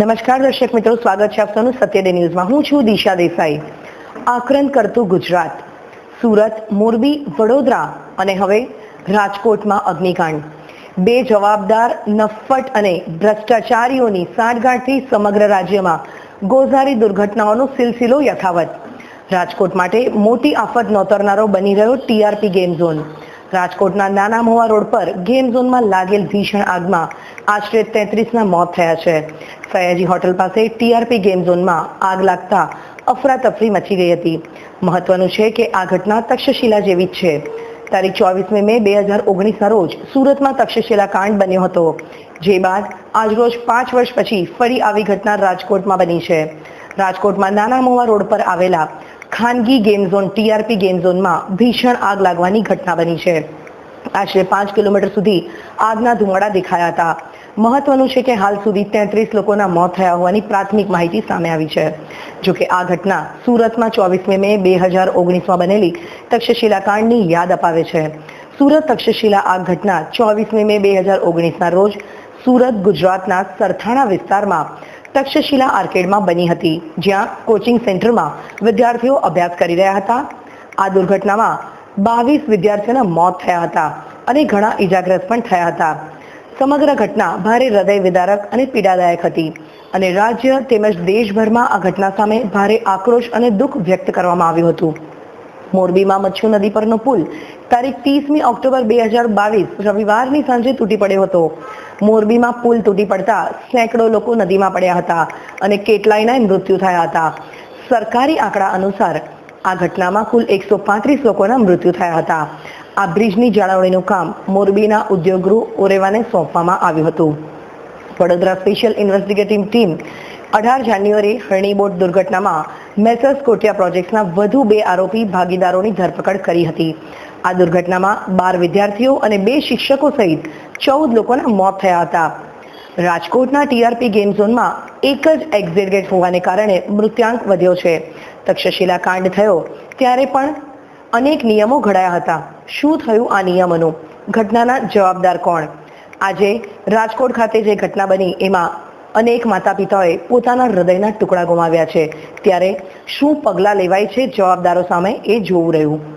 નમસ્કાર દર્શક મિત્રો, સ્વાગત છે આપ સૌનું સત્ય ડે ન્યૂઝમાં. હું છું દિશા દેસાઈ. આક્રંદ કરતું ગુજરાત. સુરત, મોરબી, વડોદરા અને હવે રાજકોટમાં અગ્નિકાંડ. બે જવાબદાર નફ્ફટ અને ભ્રષ્ટાચારીઓની સાંઠગાંઠથી સમગ્ર રાજ્યમાં ગોઝારી દુર્ઘટનાઓનો સિલસિલો યથાવત. રાજકોટ માટે મોટી આફત નોતરનારો બની રહ્યો ટીઆરપી ગેમ ઝોન. રાજકોટના નાના મોવા રોડ પર ગેમ ઝોનમાં લાગેલ ભીષણ આગમાં આશરે તેત્રીસના મોત થયા છે. સયાજી હોટલ પાસે ટીઆરપી ગેમ ઝોનમાં આગ લાગતા અફરાતફરી મચી ગઈ હતી. મહત્વનું છે કે આ ઘટના તક્ષશિલા જેવી જ છે. તારીખ ચોવીસમી મે બે હજાર ઓગણીસના રોજ સુરતમાં તક્ષશિલા કાંડ બન્યો હતો, જે બાદ આજરોજ પાંચ વર્ષ પછી ફરી આવી ઘટના રાજકોટમાં બની છે. રાજકોટમાં નાના મોવા રોડ પર આવેલા ખાનગી ગેમ ઝોન ટીઆરપી ગેમ ઝોનમાં ભીષણ આગ લાગવાની ઘટના બની છે. આશરે પાંચ કિલોમીટર સુધી આગના ધુમાડા દેખાયા હતા. મહત્વનું છે કે હાલ સુધી તેત્રીસ લોકોના મોત થયા હોવાની પ્રાથમિક માહિતી સામે આવી છે. જોકે આ ઘટના સુરતમાં ચોવીસમી મે બે હજાર ઓગણીસમાં બનેલી તક્ષશિલા કાંડની યાદ અપાવે છે. સુરત તક્ષશિલા આગ ઘટના ચોવીસમી મે બે હજાર ઓગણીસના રોજ સુરત, ગુજરાતના સરથાણા વિસ્તારમાં તક્ષશિલા આર્કેડમાં બની હતી, જ્યાં કોચિંગ સેન્ટરમાં વિદ્યાર્થીઓ અભ્યાસ કરી રહ્યા હતા. આ દુર્ઘટનામાં બાવીસ વિદ્યાર્થીઓના મોત થયા હતા અને ઘણા ઈજાગ્રસ્ત પણ થયા હતા. સમગ્ર ઘટના ભારે હૃદય વિદારક અને પીડાદાયક હતી અને રાજ્ય તેમજ દેશભરમાં આ ઘટના સામે ભારે આક્રોશ અને દુઃખ વ્યક્ત કરવામાં આવ્યું હતું. મોરબીમાં મચ્છુ નદી પરનો પુલ તારીખ ત્રીસમી ઓક્ટોબર બે હજાર બાવીસ, રવિવારની સાંજે તૂટી પડ્યો હતો. મોરબીમાં પુલ તૂટી પડતા સેંકડો લોકો નદીમાં પડ્યા હતા અને કેટલાયના મૃત્યુ થયા હતા. સરકારી આંકડા અનુસાર આ ઘટનામાં કુલ એકસો પાંત્રીસ લોકોના મૃત્યુ થયા હતા. આ બ્રિજની જાળવણીનું કામ મોરબીના ઉદ્યોગગૃહ ઓરેવાને સોંપવામાં આવ્યું હતું. વડોદરા સ્પેશિયલ ઇન્વેસ્ટિગેટિવ ટીમ અઢાર જાન્યુઆરી હરણી બોટ દુર્ઘટનામાં મેસર્સ કોટિયા પ્રોજેક્ટ્સના વધુ બે આરોપી ભાગીદારોની ધરપકડ કરી હતી. આ દુર્ઘટનામાં બાર વિદ્યાર્થીઓ અને બે શિક્ષકો સહિત ચૌદ લોકોના મોત થયા હતા. રાજકોટના ટીઆરપી ગેમ ઝોનમાં એક જ એક્ઝિટ ગેટ હોવાને કારણે મૃત્યાંક વધ્યો છે. તક્ષશિલા કાંડ થયો ત્યારે પણ અનેક નિયમો ઘડાયા હતા. શું થયું આ નિયમોનું? ઘટનાના જવાબદાર કોણ? આજે રાજકોટ ખાતે જે ઘટના બની એમાં અનેક માતા પિતાઓએ પોતાના હૃદયના ટુકડા ગુમાવ્યા છે. ત્યારે શું પગલાં લેવાય છે જવાબદારો સામે એ જોવું રહ્યું.